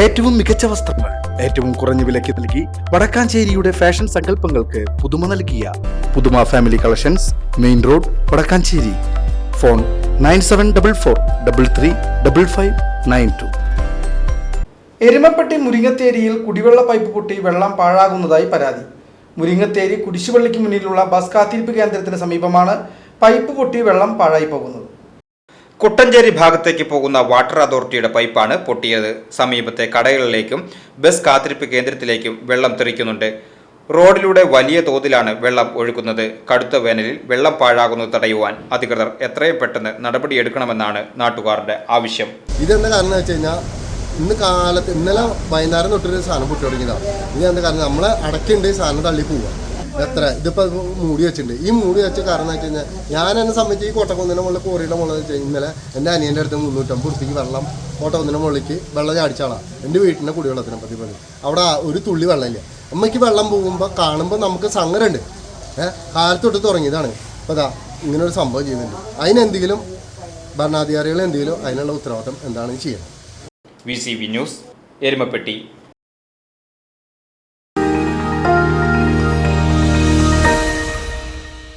ഏറ്റവും മികച്ച വസ്ത്രങ്ങൾ ഏറ്റവും കുറഞ്ഞ വിലയ്ക്ക് നൽകി വടക്കാഞ്ചേരിയുടെ ഫാഷൻ സങ്കല്പങ്ങൾക്ക് പുതുമ നൽകിയ പുതുമ family collections main road Vadakkanchery. Phone nine seven double four double three double five nine two. Erumapetty മുരിങ്ങത്തേരിയിൽ കുടിവെള്ള പൈപ്പ് പൊട്ടി വെള്ളം പാഴാകുന്നതായി പരാതി. മുരിങ്ങത്തേരി കുരിശുപള്ളിക്ക് മുന്നിലുള്ള ബസ് കാത്തിരിപ്പ് കേന്ദ്രത്തിന് സമീപമാണ് പൈപ്പ് പൊട്ടി വെള്ളം പാഴായി പോകുന്നത്. കുട്ടഞ്ചേരി ഭാഗത്തേക്ക് പോകുന്ന വാട്ടർ അതോറിറ്റിയുടെ പൈപ്പാണ് പൊട്ടിയത്. സമീപത്തെ കടകളിലേക്കും ബസ് കാത്തിരിപ്പ് കേന്ദ്രത്തിലേക്കും വെള്ളം തെറിക്കുന്നുണ്ട്. റോഡിലൂടെ വലിയ തോതിലാണ് വെള്ളം ഒഴുക്കുന്നത് കടുത്ത വേനലിൽ വെള്ളം പാഴാകുന്നത് തടയുവാൻ അധികൃതർ എത്രയും പെട്ടെന്ന് നടപടിയെടുക്കണമെന്നാണ് നാട്ടുകാരുടെ ആവശ്യം. ഇതെന്ന കാരണം വെച്ച് കഴിഞ്ഞാൽ ഇന്ന് കാലത്ത് ഇന്നലെ വൈകുന്നേരം തൊട്ടൊരു സാധനം പൊട്ടി തുടങ്ങിയതാണ് ഇനി എന്താ കാരണം? നമ്മളെ അടക്കുണ്ട് സാധനം തള്ളി പോവുക എത്ര? ഇതിപ്പോൾ മൂടി വെച്ചിട്ടുണ്ട്. ഈ മൂടി വെച്ച കാരണം വെച്ച് കഴിഞ്ഞാൽ ഞാൻ എന്നെ സംബന്ധിച്ച് ഈ കോട്ടക്കുന്നിന്റെ മുകളിൽ കോറിയുടെ മുകളിൽ വെച്ച് ഇന്നലെ എന്റെ അനിയന്റെ അടുത്ത് മുന്നൂറ്റമ്പത് ഉറുപ്പിക്ക് വെള്ളം കോട്ടക്കുന്നിന്റെ മുകളിലേക്ക് വെള്ളം ചാടിച്ചാളാണ് എന്റെ വീട്ടിന്റെ കുടിവെള്ളത്തിനെ പറ്റി പറഞ്ഞു. അവിടെ ഒരു തുള്ളി വെള്ളമില്ല. അമ്മയ്ക്ക് വെള്ളം പോകുമ്പോൾ കാണുമ്പോൾ നമുക്ക് സങ്കരമുണ്ട് ഏഹ് കാലത്തൊട്ട് തുടങ്ങിയതാണ്. അപ്പോൾ അതാ ഇങ്ങനൊരു സംഭവം ചെയ്യുന്നുണ്ട്. അതിനെന്തെങ്കിലും ഭരണാധികാരികൾ എന്തെങ്കിലും അതിനുള്ള ഉത്തരവാദിത്തം എന്താണ് ചെയ്യണം. V C V news Erumapetty.